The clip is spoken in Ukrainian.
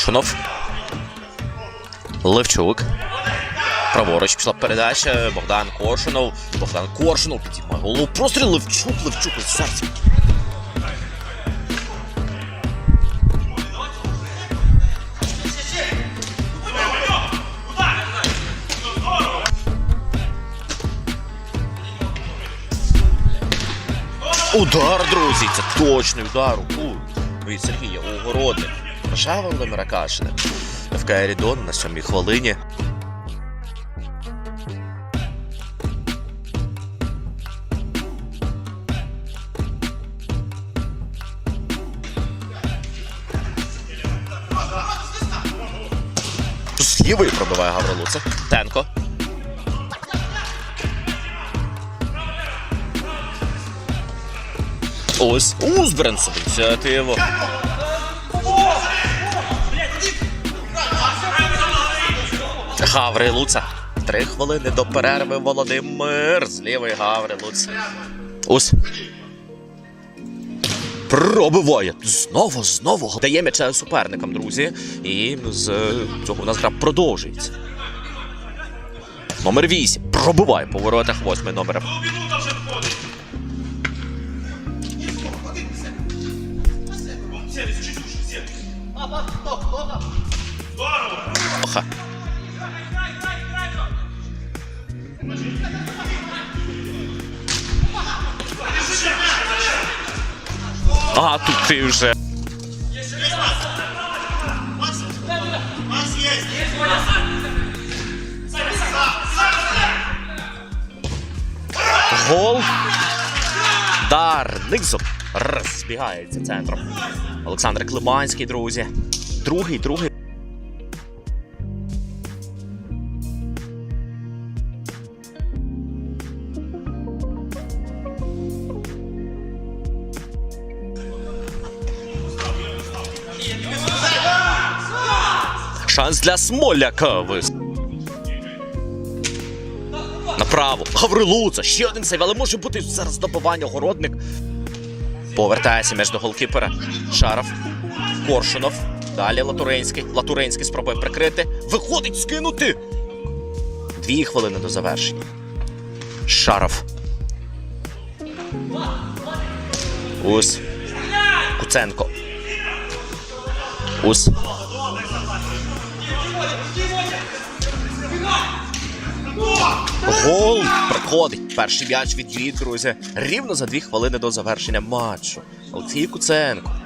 Коршунов. Левчук. Праворуч пішла передача. Богдан Коршунов. Богдан Коршунов підіймає голову. Простріл Левчук, Левчук із серця. Удар, друзі, це точний удар. Від Сергія Угородник. Лише Володимира Кашина. ФК на сьомій хвилині. З лівої пробиває Гаврилуцик. Тенко. Ось Узбрен собі ініціативу. Гаврилуца. Три хвилини до перерви Володимир. З лівої Гаврилуц. Ось. Пробиває. Знову, знову. Дає м'яча суперникам, друзі. І з цього в нас гра продовжується. Номер 8. Пробиває по воротах восьмий номер. Оха. А, тут ти вже. Гол. Дар низом розбігається центром. Олександр Климанський, друзі. Другий, другий. Шанс для Смоляка. Направо. Гаврилуца. Ще один сейв, але може бути зараз добивання городник. Повертається між до голкіпера. Шаров. Коршунов. Далі Латуринський. Латуринський спробує прикрити. Виходить скинути. Дві хвилини до завершення. Шаров. Ус. Куценко. Ус. Гол приходить. Перший м'яч від друзі. Рівно за дві хвилини до завершення матчу. Олексій Куценко.